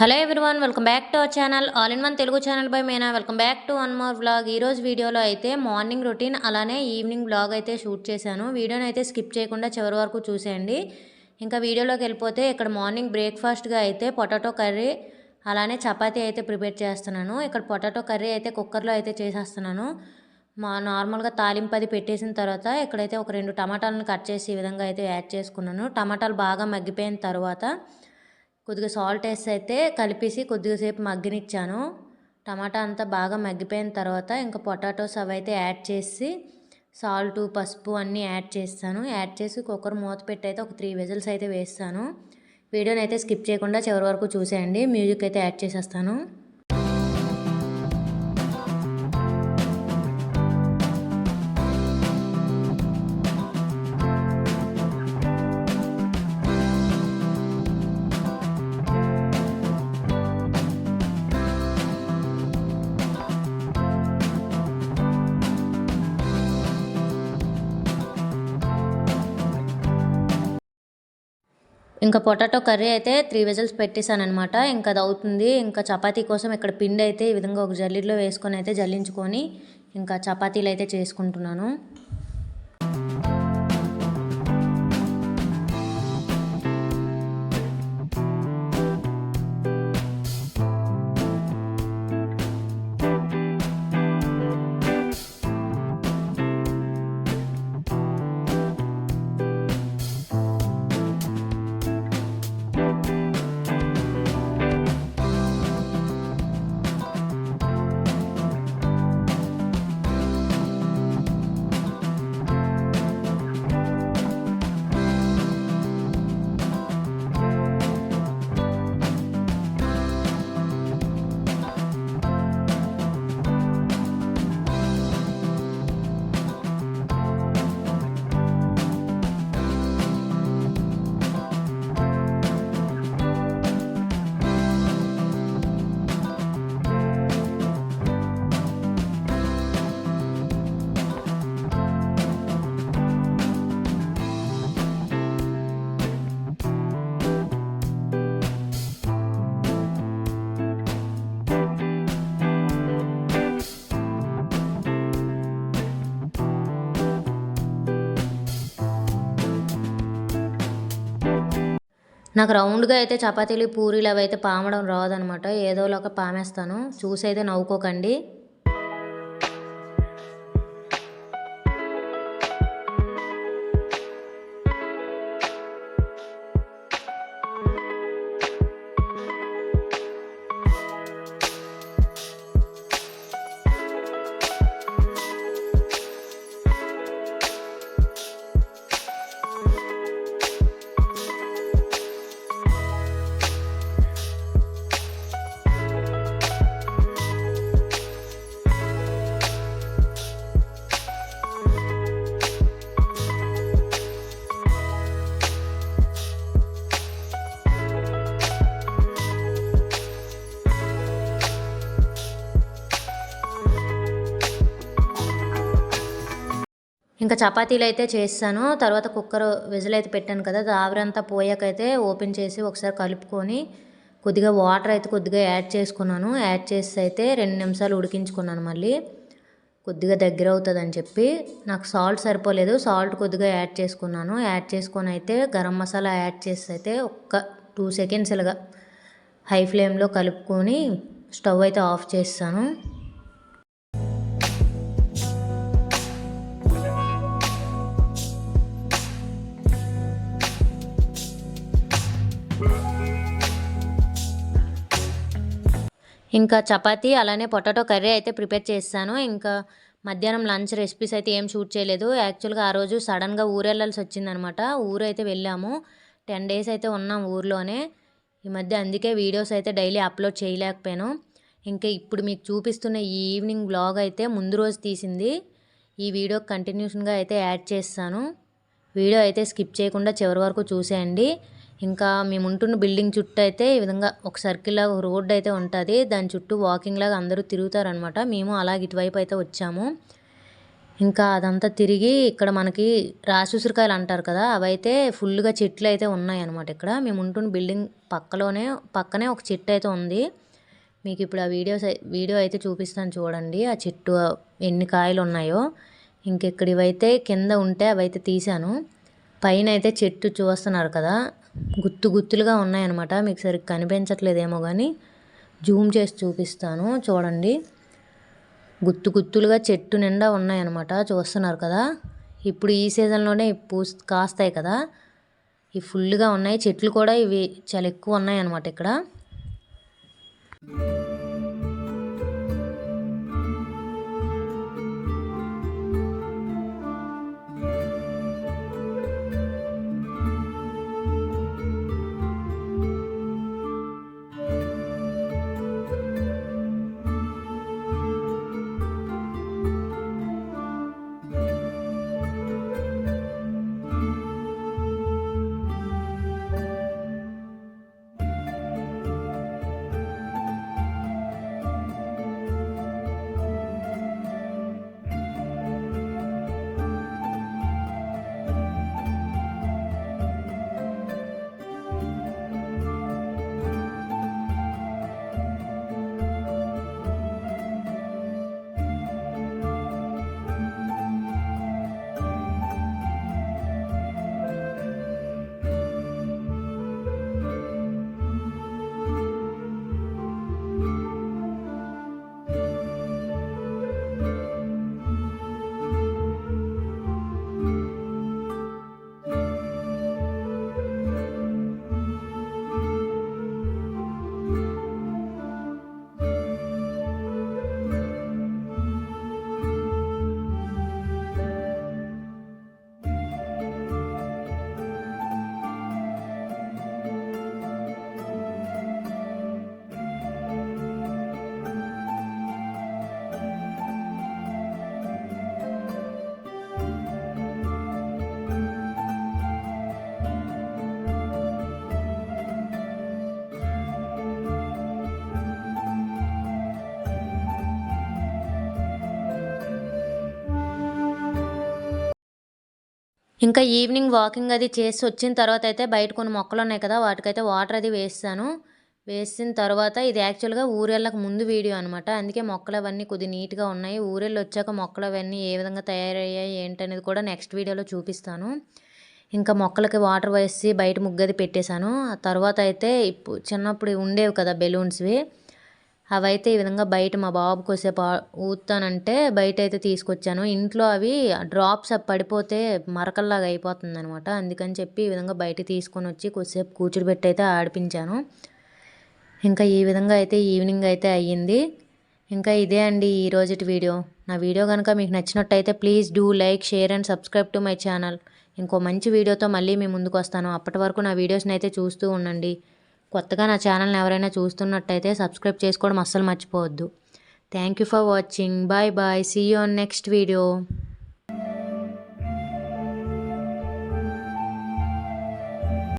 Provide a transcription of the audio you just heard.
Hello everyone welcome back to our channel. All in one Telugu channel by Meena. Welcome back to one more vlog. ఈరోజు వీడియోలో అయితే morning routine అలానే evening vlog అయితే shoot చేశాను. వీడియోని అయితే skip చేయకుండా చివరి వరకు చూసేయండి. ఇంకా వీడియోలోకి వెళ్ళిపోతే ఇక్కడ మార్నింగ్ బ్రేక్ఫాస్ట్గా అయితే పొటాటో కర్రీ అలానే చపాతీ అయితే ప్రిపేర్ చేస్తున్నాను. ఇక్కడ పొటాటో కర్రీ అయితే కుక్కర్లో అయితే చేసేస్తున్నాను. మా నార్మల్గా తాలింపు అది పెట్టేసిన తర్వాత ఇక్కడైతే ఒక రెండు టమాటాలను కట్ చేసి ఈ విధంగా అయితే యాడ్ చేసుకున్నాను. టమాటాలు బాగా మగ్గిపోయిన తర్వాత కొద్దిగా సాల్ట్ వేసి అయితే కలిపేసి కొద్దిగా సేపు మగ్గనిచ్చాను. టమాటా అంతా బాగా మగ్గిపోయిన తర్వాత ఇంకా పొటాటోస్ అవి అయితే యాడ్ చేసి సాల్ట్ పసుపు అన్నీ యాడ్ చేస్తాను. యాడ్ చేసి కుక్కర్ మూత పెట్టి అయితే ఒక త్రీ విజిల్స్ అయితే వేస్తాను. వీడియోని అయితే స్కిప్ చేయకుండా చివరి వరకు చూసేయండి. మ్యూజిక్ అయితే యాడ్ చేసేస్తాను. ఇంకా పొటాటో కర్రీ అయితే త్రీ విజిల్స్ పెట్టేశాను అనమాట ఇంకా అది అవుతుంది. ఇంకా చపాతీ కోసం ఇక్కడ పిండి అయితే ఈ విధంగా ఒక జల్లీలో వేసుకొని అయితే జల్లించుకొని ఇంకా చపాతీలు అయితే చేసుకుంటున్నాను. నాకు రౌండ్గా అయితే చపాతీలు పూరీలు అవి అయితే పామడం రాదనమాట. ఏదోలాగా పామేస్తాను. చూసి అయితే నవ్వుకోకండి. ఇంకా చపాతీలు అయితే చేస్తాను. తర్వాత కుక్కర్ విజిల్ అయితే పెట్టాను కదా అది ఆవిరంతా పోయాకైతే ఓపెన్ చేసి ఒకసారి కలుపుకొని కొద్దిగా వాటర్ అయితే కొద్దిగా యాడ్ చేసుకున్నాను. యాడ్ చేసి అయితే రెండు నిమిషాలు ఉడికించుకున్నాను మళ్ళీ. కొద్దిగా దగ్గర అవుతుందని చెప్పి నాకు సాల్ట్ సరిపోలేదు. సాల్ట్ కొద్దిగా యాడ్ చేసుకున్నాను. యాడ్ చేసుకొని అయితే గరం మసాలా యాడ్ చేసి అయితే ఒక్క టూ సెకండ్స్ ఇలాగా హై ఫ్లేమ్లో కలుపుకొని స్టవ్ అయితే ఆఫ్ చేస్తాను. ఇంకా చపాతీ అలానే పొటాటో కర్రీ అయితే ప్రిపేర్ చేస్తాను. ఇంకా మధ్యాహ్నం లంచ్ రెసిపీస్ అయితే ఏం షూట్ చేయలేదు. యాక్చువల్గా ఆ రోజు సడన్గా ఊరెళ్ళాల్సి వెళ్ళాల్సి వచ్చిందనమాట. ఊరు అయితే వెళ్ళాము. టెన్ డేస్ అయితే ఉన్నాం ఊర్లోనే. ఈ మధ్య అందుకే వీడియోస్ అయితే డైలీ అప్లోడ్ చేయలేకపోయాను. ఇంకా ఇప్పుడు మీకు చూపిస్తున్న ఈ ఈవినింగ్ బ్లాగ్ అయితే ముందు రోజు తీసింది. ఈ వీడియో కంటిన్యూషన్గా అయితే యాడ్ చేస్తాను. వీడియో అయితే స్కిప్ చేయకుండా చివరి వరకు చూసేయండి. ఇంకా మేము ఉంటున్న బిల్డింగ్ చుట్టూ అయితే ఈ విధంగా ఒక సర్కిల్ లాగా ఒక రోడ్డు అయితే ఉంటుంది. దాని చుట్టూ వాకింగ్ లాగా అందరూ తిరుగుతారనమాట మేము అలాగ ఇటువైపు అయితే వచ్చాము. ఇంకా అదంతా తిరిగి ఇక్కడ మనకి రాసి ఉసిరికాయలు అంటారు కదా అవైతే ఫుల్గా చెట్లు అయితే ఉన్నాయి అనమాట ఇక్కడ. మేము ఉంటున్న బిల్డింగ్ పక్కలోనే పక్కనే ఒక చెట్టు అయితే ఉంది. మీకు ఇప్పుడు ఆ వీడియోస్ వీడియో అయితే చూపిస్తాను చూడండి. ఆ చెట్టు ఎన్ని కాయలు ఉన్నాయో. ఇంకెక్కడ ఇవైతే కింద ఉంటే అవైతే తీశాను. పైన అయితే చెట్టు చూస్తున్నారు కదా గుత్తు గుత్తులుగా ఉన్నాయన్నమాట. మీకు సరిగ్గా కనిపించట్లేదేమో కానీ జూమ్ చేసి చూపిస్తాను. చూడండి. గుత్తు గుత్తులుగా చెట్టు నిండా ఉన్నాయన్నమాట. చూస్తున్నారు కదా. ఇప్పుడు ఈ సీజన్లోనే పూ కాస్తాయి కదా. ఇవి ఫుల్గా ఉన్నాయి. చెట్లు కూడా ఇవి చాలా ఎక్కువ ఉన్నాయి అన్నమాట ఇక్కడ. ఇంకా ఈవినింగ్ వాకింగ్ అది చేసి వచ్చిన తర్వాత అయితే బయట కొన్ని మొక్కలు ఉన్నాయి కదా వాటికైతే వాటర్ అది వేస్తాను. వేసిన తర్వాత ఇది యాక్చువల్గా ఊరేళ్ళకు ముందు వీడియో అనమాట అందుకే మొక్కలు అవన్నీ కొద్ది నీట్గా ఉన్నాయి. ఊరేళ్ళు వచ్చాక మొక్కలు అవన్నీ ఏ విధంగా తయారయ్యాయి ఏంటనేది కూడా నెక్స్ట్ వీడియోలో చూపిస్తాను. ఇంకా మొక్కలకి వాటర్ వేసి బయట ముగ్గది పెట్టేశాను. తర్వాత అయితే ఇప్పుడు చిన్నప్పుడు ఉండేవి కదా బెలూన్స్వి. అవైతే ఈ విధంగా బయట మా బాబు కొద్దిసేపు ఊతానంటే బయట అయితే తీసుకొచ్చాను. ఇంట్లో అవి డ్రాప్స్ పడిపోతే మరకల్లాగా అయిపోతుంది అనమాట అందుకని చెప్పి ఈ విధంగా బయట తీసుకొని వచ్చి కొద్దిసేపు కూర్చుడిపెట్టి అయితే ఆడిపించాను. ఇంకా ఈ విధంగా అయితే ఈవినింగ్ అయితే అయ్యింది. ఇంకా ఇదే అండి ఈ రోజుటి వీడియో. నా వీడియో కనుక మీకు నచ్చినట్టయితే please do like share and subscribe to my channel. ఇంకో మంచి వీడియోతో మళ్ళీ మీ ముందుకు వస్తాను. అప్పటి వరకు నా వీడియోస్ని అయితే చూస్తూ ఉండండి. కొత్తగా నా ఛానల్ని ఎవరైనా చూస్తున్నట్టయితే సబ్స్క్రైబ్ చేసుకోవడం అస్సలు మర్చిపోవద్దు. Thank you for watching bye bye see you on next video